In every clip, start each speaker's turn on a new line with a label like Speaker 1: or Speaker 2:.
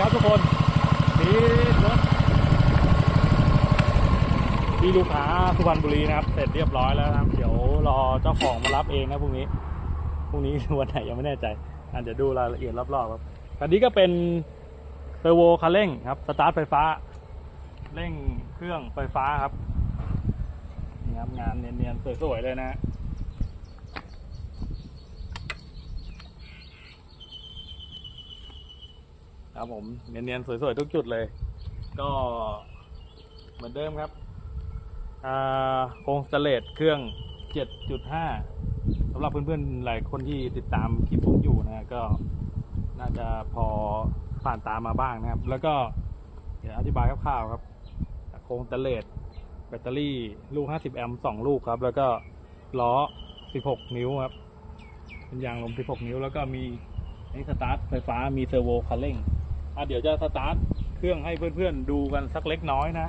Speaker 1: ครับทุกคนนี่รถที่ลูกค้าสุพรรณบุรีนะครับ เสร็จเรียบร้อยแล้วนะครับ เดี๋ยวรอเจ้าของมารับเองนะพรุ่งนี้พรุ่งนี้วันไหนยังไม่แน่ใจอาจจะเดี๋ยวดูรายละเอียดรอบๆครับคันนี้ก็เป็นเทอร์โวคันเร่งครับสตาร์ทไฟฟ้า เร่งเครื่องไฟฟ้าครับนี่ครับงานเนียนๆสวยๆเลยนะฮะ ครับผมเนียนๆ สวยๆ ทุกจุดเลย ก็เหมือนเดิมครับโครงสเตเลสเครื่อง 7.5สำหรับเพื่อนๆ หลายคนที่ติดตามคลิปผมอยู่นะก็น่าจะพอผ่านตามมาบ้างนะครับ แล้วก็เดี๋ยวอธิบายคร่าวๆครับ โครงสเตเลสแบตเตอรี่ลูก 50 แอมป์ 2 ลูกครับ แล้วก็ล้อ 16 นิ้วครับ เป็นยางลม 16 นิ้ว แล้วก็มีนี่สตาร์ทไฟฟ้ามีเซอร์โวคันเร่ง อะเดี๋ยวจะสตาร์ทเครื่องให้เพื่อนๆดูกันสักเล็กน้อยนะ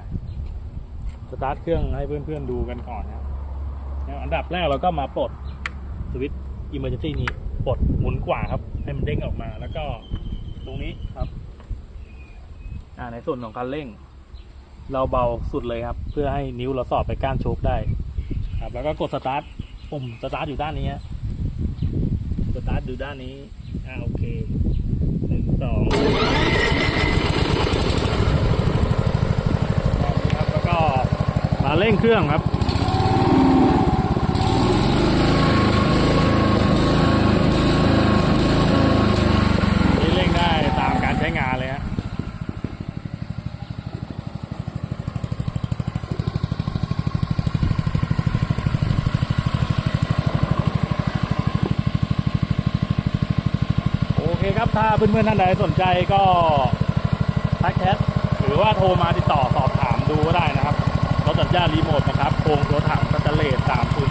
Speaker 1: สตาร์ทเครื่องให้เพื่อนๆดูกันก่อนนะอันดับแรกเราก็มาปลดสวิตช์อิมเมอร์เจนซี่นี้ปลดหมุนขวาครับ ให้มันเด้งออกมาแล้วก็ตรงนี้ครับอ่าในส่วนของคันเร่ง เราเบาสุดเลยครับ เพื่อให้นิ้วเราสอดไปก้านโชคได้ ครับ แล้วก็กดสตาร์ทปุ่มสตาร์ทอยู่ด้านนี้ฮะสตาร์ทอยู่ด้านนี้อ่าโอเคหนึ่งสองครับแล้วก็มา เร่งเครื่องครับนี่เร่งได้ตามการใช้งานเลยฮะโอเคครับถ้าเพื่อนๆท่านใดสนใจก็ทักแชทหรือว่าโทรมาติดต่อสอบถามดูก็ได้นะครับ สัญญาณรีโมทนะครับโครงตัวถังสแตนเลส304ครับผม